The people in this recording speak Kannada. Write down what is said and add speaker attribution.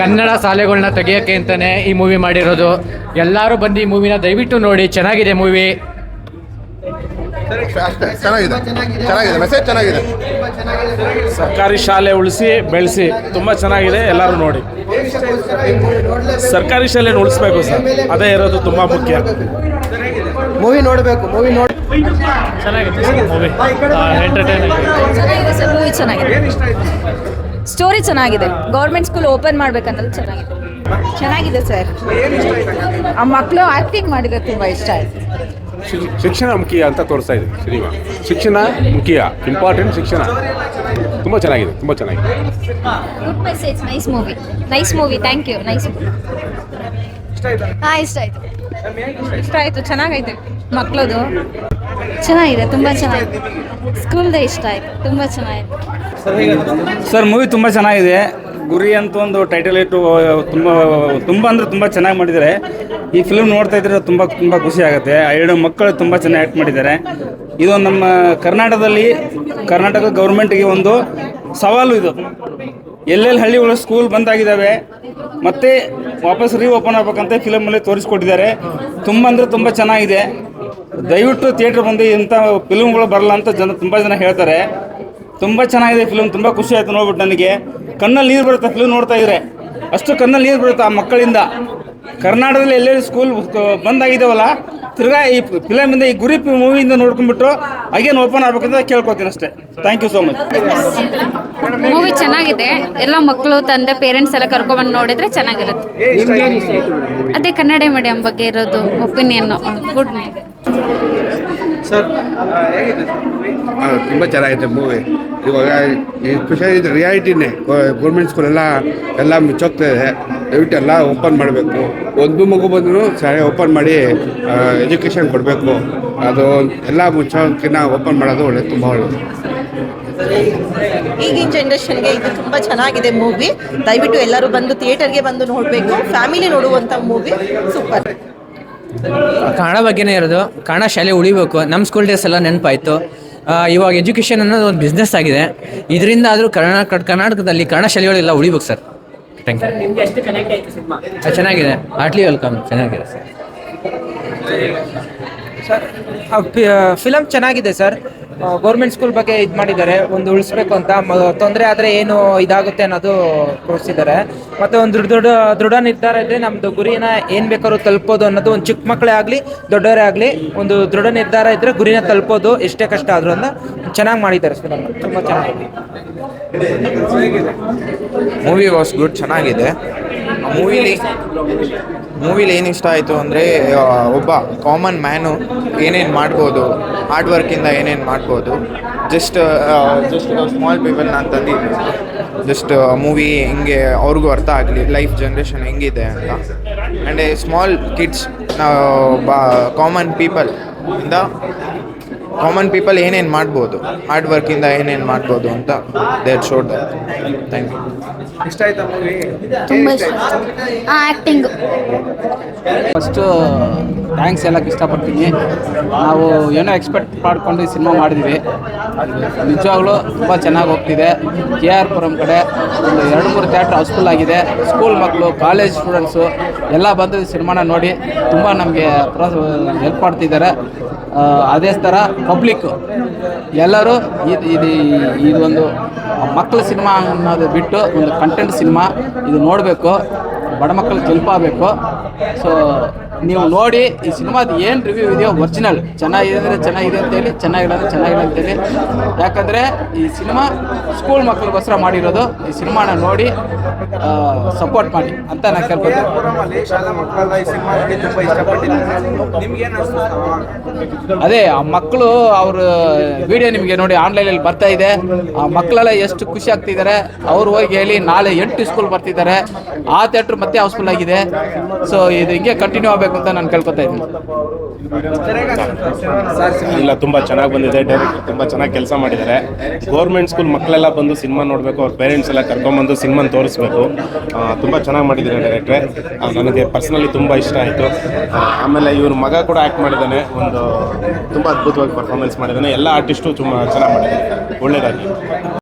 Speaker 1: ಕನ್ನಡ ಶಾಲೆಗಳನ್ನ ತೆಗಿಯೋಕ್ಕೆ ಅಂತಾನೆ ಈ ಮೂವಿ ಮಾಡಿರೋದು. ಎಲ್ಲರೂ ಬಂದು ಈ ಮೂವಿನ ದಯವಿಟ್ಟು ನೋಡಿ ಚೆನ್ನಾಗಿದೆ ಮೂವಿ
Speaker 2: ಚೆನ್ನಾಗಿದೆ ಚೆನ್ನಾಗಿದೆ ಮೆಸೇಜ್ ಚೆನ್ನಾಗಿದೆ.
Speaker 3: ಸರ್ಕಾರಿ ಶಾಲೆ ಉಳಿಸಿ ಬೆಳೆಸಿ ತುಂಬ ಚೆನ್ನಾಗಿದೆ ಎಲ್ಲರೂ ನೋಡಿ. ಸರ್ಕಾರಿ ಶಾಲೆ ಉಳಿಸ್ಬೇಕು ಸರ್ ಅದೇ ಇರೋದು ತುಂಬ ಮುಖ್ಯ.
Speaker 4: ಮೂವಿ ನೋಡಬೇಕು ಮೂವಿ ನೋಡಿ
Speaker 1: ಚೆನ್ನಾಗಿದೆ ಮೂವಿ ಎಂಟರ್ಟೈನ್ಮೆಂಟ್
Speaker 5: ಚೆನ್ನಾಗಿದೆ. ಸ್ಟೋರಿ ಚೆನ್ನಾಗಿದೆ. ಗೌರ್ಮೆಂಟ್ ಸ್ಕೂಲ್ ಓಪನ್ ಮಾಡ್ಬೇಕನ್ನೋದು ಚೆನ್ನಾಗಿದೆ. ಚೆನ್ನಾಗಿದೆ ಸರ್ ಆ ಮಕ್ಕಳು ಆಕ್ಟಿಂಗ್ ಮಾಡಿದ್ರೆ ತುಂಬಾ ಇಷ್ಟ ಆಯ್ತು.
Speaker 6: ಶಿಕ್ಷಣ ಮುಖ್ಯ ಅಂತ ತೋರಿಸ್ತಾ ಇದೆ ಸಿನಿಮಾ ಶಿಕ್ಷಣ ಮುಖ್ಯ ಇಂಪಾರ್ಟೆಂಟ್ ಶಿಕ್ಷಣ. ತುಂಬ ಚೆನ್ನಾಗಿದೆ ತುಂಬ ಚೆನ್ನಾಗಿದೆ.
Speaker 5: Good message nice movie nice movie thank you nice ಹಾಂ ಇಷ್ಟ ಆಯ್ತು. ಇಷ್ಟ ಆಯ್ತು ಚೆನ್ನಾಗೈತೆ ಮಕ್ಕಳದು ಚೆನ್ನಾಗಿದೆ ತುಂಬ ಚೆನ್ನಾಗಿದೆ. ಸ್ಕೂಲ್ದೇ ಇಷ್ಟ ಆಯ್ತು ತುಂಬ ಚೆನ್ನಾಗಿದೆ.
Speaker 7: ಸರ್ ಮೂವಿ ತುಂಬ ಚೆನ್ನಾಗಿದೆ. ಗುರಿ ಅಂತ ಒಂದು ಟೈಟಲ್ ಇಟ್ಟು ತುಂಬ ತುಂಬ ಅಂದರೆ ತುಂಬ ಚೆನ್ನಾಗಿ ಮಾಡಿದ್ದಾರೆ. ಈ ಫಿಲ್ಮ್ ನೋಡ್ತಾ ಇದ್ರೆ ತುಂಬ ತುಂಬ ಖುಷಿ ಆಗುತ್ತೆ. ಎರಡು ಮಕ್ಕಳು ತುಂಬ ಚೆನ್ನಾಗಿ ಆ್ಯಕ್ಟ್ ಮಾಡಿದ್ದಾರೆ. ಇದು ನಮ್ಮ ಕರ್ನಾಟಕದಲ್ಲಿ, ಕರ್ನಾಟಕ ಗೌರ್ಮೆಂಟ್ಗೆ ಒಂದು ಸವಾಲು ಇದು. ಎಲ್ಲೆಲ್ಲಿ ಹಳ್ಳಿಗಳು ಸ್ಕೂಲ್ ಬಂದಾಗಿದ್ದಾವೆ ಮತ್ತೆ ವಾಪಸ್ ರೀ ಓಪನ್ ಆಗ್ಬೇಕಂತ ಫಿಲಮಲ್ಲಿ ತೋರಿಸ್ಕೊಟ್ಟಿದ್ದಾರೆ. ತುಂಬ ಅಂದರೆ ತುಂಬ ಚೆನ್ನಾಗಿದೆ. ದಯವಿಟ್ಟು ಥಿಯೇಟ್ರ್ ಬಂದು ಇಂಥ ಫಿಲಮ್ಗಳು ಬರಲ್ಲ ಅಂತ ಜನ, ತುಂಬ ಜನ ಹೇಳ್ತಾರೆ. ತುಂಬ ಚೆನ್ನಾಗಿದೆ ಫಿಲ್ಮ್ ತುಂಬ ಖುಷಿ ಆಯ್ತು ನೋಡ್ಬಿಟ್ಟು ನನಗೆ. ಕಣ್ಣಲ್ಲಿ ನೀರು ಬರುತ್ತೆ ಫಿಲಮ್ ನೋಡ್ತಾ ಇದ್ರೆ. ಅಷ್ಟು ಕಣ್ಣಲ್ಲಿ ನೀರು ಬರುತ್ತೆ ಆ ಮಕ್ಕಳಿಂದ. ಕರ್ನಾಟಕದಲ್ಲಿ ಎಲ್ಲೆಲ್ಲಿ ಸ್ಕೂಲ್ ಬಂದಾಗಿದ್ದಾವಲ್ಲ ತಿರ್ಗಾ ಈ ಫಿಲಮಿಂದ ಈ ಗುರಿ ಮೂವಿಯಿಂದ ನೋಡ್ಕೊಂಡ್ಬಿಟ್ಟು ಅಗೇನ್ ಓಪನ್ ಆಗ್ಬೇಕಂತ ಕೇಳ್ಕೊತೀನಿ ಅಷ್ಟೇ. Thank you so much
Speaker 5: movie ಚೆನ್ನಾಗಿದೆ. ಎಲ್ಲ ಮಕ್ಕಳು ತಂದೆ ಪೇರೆಂಟ್ಸ್ ಎಲ್ಲ ಕರ್ಕೊಂಡ್ಬಂದು ನೋಡಿದ್ರೆ ಚೆನ್ನಾಗಿರುತ್ತೆ. ಅದೇ ಕನ್ನಡ ಮೀಡಿಯಂ ಬಗ್ಗೆ ಇರೋದು ಒಪಿನಿಯನ್ ಗುಡ್
Speaker 2: ತುಂಬ ಚೆನ್ನಾಗಿದೆ ಮೂವಿ ಇವಾಗ ಸ್ಪೆಷಲ್ ಇದು ರಿಯಾಲಿಟಿನೇ ಗೌರ್ಮೆಂಟ್ ಸ್ಕೂಲೆಲ್ಲ ಎಲ್ಲ ಮುಚ್ಚೋಗ್ತಾ ಇದೆ. ದಯವಿಟ್ಟು ಎಲ್ಲ ಓಪನ್ ಮಾಡಬೇಕು. ಒಂದು ಮಗು ಬಂದರೂ ಶಾಲೆ ಓಪನ್ ಮಾಡಿ ಎಜುಕೇಷನ್ ಕೊಡಬೇಕು. ಅದು ಎಲ್ಲ ಮುಚ್ಚೋಕ್ಕಿಂತ ಓಪನ್ ಮಾಡೋದು ಒಳ್ಳೆ ತುಂಬ ಒಳ್ಳೆಯದು
Speaker 8: ಈಗಿನ ಜನ್ರೇಷನ್ಗೆ ಇದು ತುಂಬ ಚೆನ್ನಾಗಿದೆ ಮೂವಿ ದಯವಿಟ್ಟು ಎಲ್ಲರೂ ಬಂದು ಥಿಯೇಟರ್ಗೆ ಬಂದು ನೋಡಬೇಕು. ಫ್ಯಾಮಿಲಿ ನೋಡುವಂಥ ಮೂವಿ ಸೂಪರ್
Speaker 1: ಕನ್ನಡ ಬಗ್ಗೆನೇ ಇರೋದು, ಕನ್ನಡ ಶಾಲೆ ಉಳಿಬೇಕು ನಮ್ಮ ಸ್ಕೂಲ್ ಡೇಸ್ ಎಲ್ಲ ನೆನಪಾಯಿತು. ಇವಾಗ ಎಜುಕೇಷನ್ ಅನ್ನೋದು ಒಂದು ಬಿಸ್ನೆಸ್ ಆಗಿದೆ. ಇದರಿಂದ ಆದರೂ ಕರ್ನಾಟಕ ಕರ್ನಾಟಕದಲ್ಲಿ ಕನ್ನಡ ಶಾಲೆಗಳೆಲ್ಲ ಉಳಿಬೇಕು ಸರ್. ಥ್ಯಾಂಕ್ ಯು ಚೆನ್ನಾಗಿದೆ. ಹಾರ್ಟ್ಲಿ ವೆಲ್ಕಮ್ ಚೆನ್ನಾಗಿದೆ ಸರ್.
Speaker 4: ಫಿಲಮ್ ಚೆನ್ನಾಗಿದೆ ಸರ್. ಗೌರ್ಮೆಂಟ್ ಸ್ಕೂಲ್ ಬಗ್ಗೆ ಇದು ಮಾಡಿದ್ದಾರೆ. ಒಂದು ಉಳಿಸ್ಬೇಕು ಅಂತ. ತೊಂದರೆ ಆದರೆ ಏನು ಇದಾಗುತ್ತೆ ಅನ್ನೋದು ತೋರಿಸಿದ್ದಾರೆ. ಮತ್ತೆ ಒಂದು ದೃಢ ದೃಢ ದೃಢ ನಿರ್ಧಾರ ಇದ್ದರೆ ನಮ್ಮದು ಗುರಿನ ಏನು ಬೇಕಾದ್ರೂ ತಲುಪೋದು ಅನ್ನೋದು ಒಂದು ಚಿಕ್ಕ ಮಕ್ಕಳೇ ಆಗಲಿ, ದೊಡ್ಡವರೇ ಆಗಲಿ, ಒಂದು ದೃಢ ನಿರ್ಧಾರ ಇದ್ದರೆ ಗುರಿನ ತಲುಪೋದು ಎಷ್ಟೇ ಕಷ್ಟ ಆದರೂ ಅಂತ ಚೆನ್ನಾಗಿ ಮಾಡಿದ್ದಾರೆ ಫಿಲಮ್ ತುಂಬ ಚೆನ್ನಾಗಿದೆ.
Speaker 9: ಮೂವಿ ವಾಸ್ ಗುಡ್ ಚೆನ್ನಾಗಿದೆ. ಮೂವಿಲಿ ಮೂವಿಲಿ ಏನು ಇಷ್ಟ ಆಯಿತು ಅಂದರೆ ಒಬ್ಬ ಕಾಮನ್ ಮ್ಯಾನು ಏನೇನು ಮಾಡ್ಬೋದು ಹಾರ್ಡ್ ವರ್ಕಿಂದ ಏನೇನು ಮಾಡ್ಬೋದು ಜಸ್ಟ್ ಜಸ್ಟ್ ಸ್ಮಾಲ್ ಪೀಪಲ್ನ ಅಂತಂದು ಜಸ್ಟ್ ಮೂವಿ ಹಿಂಗೆ ಅವ್ರಿಗೂ ಅರ್ಥ ಆಗಲಿ ಲೈಫ್ ಜನ್ರೇಷನ್ ಹೆಂಗಿದೆ ಅಂತ. ಆ್ಯಂಡ್ ಎ ಸ್ಮಾಲ್ ಕಿಡ್ಸ್ ನಾವು ಬಾ ಕಾಮನ್ ಪೀಪಲ್ ಇಂದ ಕಾಮನ್ ಪೀಪಲ್ ಏನೇನು ಮಾಡ್ಬೋದು? ಹಾರ್ಡ್ ವರ್ಕಿಂದ ಏನೇನು ಮಾಡ್ಬೋದು ಅಂತ ದೇಟ್ ಶೋಡ್ ಥ್ಯಾಂಕ್ ಯು
Speaker 5: ತುಂಬ ಇಷ್ಟ ಆಕ್ಟಿಂಗ್
Speaker 7: ಫಸ್ಟು ಥ್ಯಾಂಕ್ಸ್ ಹೇಳಕ್ಕೆ ಇಷ್ಟಪಡ್ತೀನಿ. ನಾವು ಏನೋ ಎಕ್ಸ್ಪೆಕ್ಟ್ ಮಾಡಿಕೊಂಡು ಈ ಸಿನಿಮಾ ಮಾಡಿದ್ವಿ. ನಿಜವಾಗ್ಲೂ ತುಂಬ ಚೆನ್ನಾಗಿ ಹೋಗ್ತಿದೆ. ಕೆ ಆರ್ ಪುರಂ ಕಡೆ ಒಂದು ಎರಡು ಮೂರು ಥಿಯೇಟ್ರ್ ಹೌಸ್ಫುಲ್ ಆಗಿದೆ. ಸ್ಕೂಲ್ ಮಕ್ಕಳು ಕಾಲೇಜ್ ಸ್ಟೂಡೆಂಟ್ಸು ಎಲ್ಲ ಬಂದು ಈ ಸಿನಿಮಾನ ನೋಡಿ ತುಂಬ ನಮಗೆ ಹೆಲ್ಪ್ ಮಾಡ್ತಿದ್ದಾರೆ. ಅದೇ ಥರ ಪಬ್ಲಿಕ್ಕು ಎಲ್ಲರೂ ಇದು ಇದು ಇದೊಂದು ಮಕ್ಕಳ ಸಿನಿಮಾ ಅನ್ನೋದು ಬಿಟ್ಟು ಒಂದು ಕಂಟೆಂಟ್ ಸಿನಿಮಾ ಇದು ನೋಡಬೇಕು. ಬಡ ಮಕ್ಕಳು ಹೆಲ್ಪ್ ಆಗಬೇಕು. ಸೊ ನೀವು ನೋಡಿ ಈ ಸಿನಿಮಾದ ಏನು ರಿವ್ಯೂ ಇದೆಯೋ ಒರಿಜಿನಲ್ ಚೆನ್ನಾಗಿದೆ ಅಂದರೆ ಚೆನ್ನಾಗಿದೆ ಅಂತೇಳಿ ಚೆನ್ನಾಗಿಲ್ಲ ಅಂದರೆ ಚೆನ್ನಾಗಿಲ್ಲ ಅಂತೇಳಿ ಯಾಕಂದರೆ ಈ ಸಿನಿಮಾ ಸ್ಕೂಲ್ ಮಕ್ಕಳಿಗೋಸ್ಕರ ಮಾಡಿರೋದು. ಈ ಸಿನಿಮಾನ ನೋಡಿ ಸಪೋರ್ಟ್ ಮಾಡಿ ಅಂತ ನಾನು ಕೇಳ್ಕೊತೀನಿ ಅದೇ, ಆ ಮಕ್ಕಳು ಅವ್ರ ವಿಡಿಯೋ ನಿಮಗೆ ನೋಡಿ ಆನ್ಲೈನಲ್ಲಿ ಬರ್ತಾ ಇದೆ. ಆ ಮಕ್ಕಳೆಲ್ಲ ಎಷ್ಟು ಖುಷಿ ಆಗ್ತಿದ್ದಾರೆ. ಅವ್ರು ಹೋಗಿ ಹೇಳಿ, ನಾಳೆ ಎಂಟು ಸ್ಕೂಲ್ ಬರ್ತಿದ್ದಾರೆ. ಆ ಥಿಯೇಟ್ರ್ ಮತ್ತೆ ಹೌಸ್ಫುಲ್ ಆಗಿದೆ. ಸೊ ಇದು ಹಿಂಗೆ ಕಂಟಿನ್ಯೂ ಆಗಬೇಕು. ಅಂತ ನಾನು ಕೇಳ್ಕೊತಾ ಇದ್ದೀನಿ.
Speaker 3: ಇಲ್ಲ ತುಂಬ ಚೆನ್ನಾಗಿ ಬಂದಿದೆ. ಡೈರೆಕ್ಟರ್ ತುಂಬ ಚೆನ್ನಾಗಿ ಕೆಲಸ ಮಾಡಿದ್ದಾರೆ. ಗೌರ್ಮೆಂಟ್ ಸ್ಕೂಲ್ ಮಕ್ಕಳೆಲ್ಲ ಬಂದು ಸಿನಿಮಾ ನೋಡಬೇಕು. ಅವ್ರ ಪೇರೆಂಟ್ಸ್ ಎಲ್ಲ ಕರ್ಕೊಂಬಂದು ಸಿನಿಮಾ ತೋರಿಸ್ಬೇಕು. ತುಂಬ ಚೆನ್ನಾಗಿ ಮಾಡಿದ್ದಾರೆ ಡೈರೆಕ್ಟ್ರೆ ನನಗೆ ಪರ್ಸ್ನಲಿ ತುಂಬ ಇಷ್ಟ ಆಯಿತು. ಆಮೇಲೆ ಇವ್ರ ಮಗ ಕೂಡ ಆ್ಯಕ್ಟ್ ಮಾಡಿದ್ದಾನೆ. ಒಂದು ತುಂಬ ಅದ್ಭುತವಾಗಿ ಪರ್ಫಾರ್ಮೆನ್ಸ್ ಮಾಡಿದ್ದಾನೆ. ಎಲ್ಲ ಆರ್ಟಿಸ್ಟು ತುಂಬ ಚೆನ್ನಾಗಿ ಮಾಡಿದ್ದಾರೆ. ಒಳ್ಳೆಯದಾಗಿ